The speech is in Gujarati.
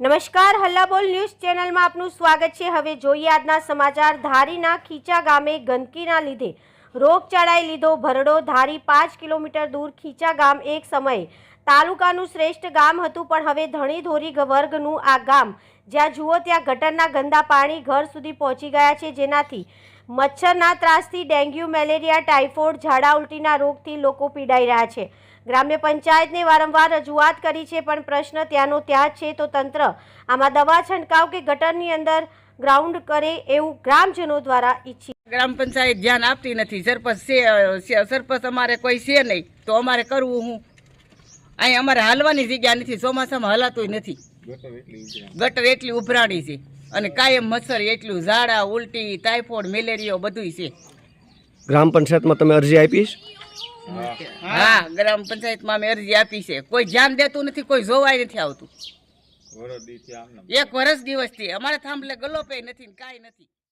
નમસ્કાર હલ્લાબોલ ન્યૂઝ ચેનલમાં આપનું સ્વાગત છે. હવે જોઈએ આજના સમાચાર. ધારીના ખીચા ગામે ગંદકીના લીધે રોગચાળાએ લીધો. ભરડો ધારી પાંચ કિલોમીટર દૂર ખીચા ગામ એક સમયે. તાલુકાનું શ્રેષ્ઠ ગામ હતું, પણ હવે ધણી ધોરી વર્ગનું આ ગામ. જ્યાં જુઓ ત્યાં ગટરના ગંદા પાણી ઘર સુધી પહોંચી ગયા છે. જેનાથી મચ્છરના ત્રાસથી ડેન્ગ્યુ, મેલેરિયા, ટાઇફોઇડ, ઝાડા ઉલટીના રોગથી લોકો પીડાઈ રહ્યા છે. ગ્રામ્ય પંચાયતને વારંવાર રજૂઆત કરી છે, પણ પ્રશ્ન ત્યાંનો ત્યાં જ છે. તો તંત્ર આમાં દવા છંટકાવ કે ગટરની અંદર ગ્રાઉન્ડ કરે એવું ગ્રામજનો દ્વારા ઈચ્છી ગ્રામ પંચાયત ધ્યાન આપતી નથી. સરપંચ છે સરપંચ અમારે કોઈ છે નહીં તો અમારે કરવું હું? અહીં અમારે હાલવાની જગ્યા નથી ચોમાસામાં હલાતું નથી. ગટર એટલી ઉભરાણી છે અને કાયમ મચ્છર એટલું ઝાડા ઉલટી ટાઇફોઇડ મેલેરિયો બધું છે. ગ્રામ પંચાયતમાં તમે અરજી આપીશ હા ગ્રામ પંચાયતમાં અમે અરજી આપી છે. કોઈ ધ્યાન દેતું નથી કોઈ જોવાય નથી આવતું. એક વર્ષ દિવસથી. અમારે થાંભલે ગલોપે નથી ને કાંઈ નથી.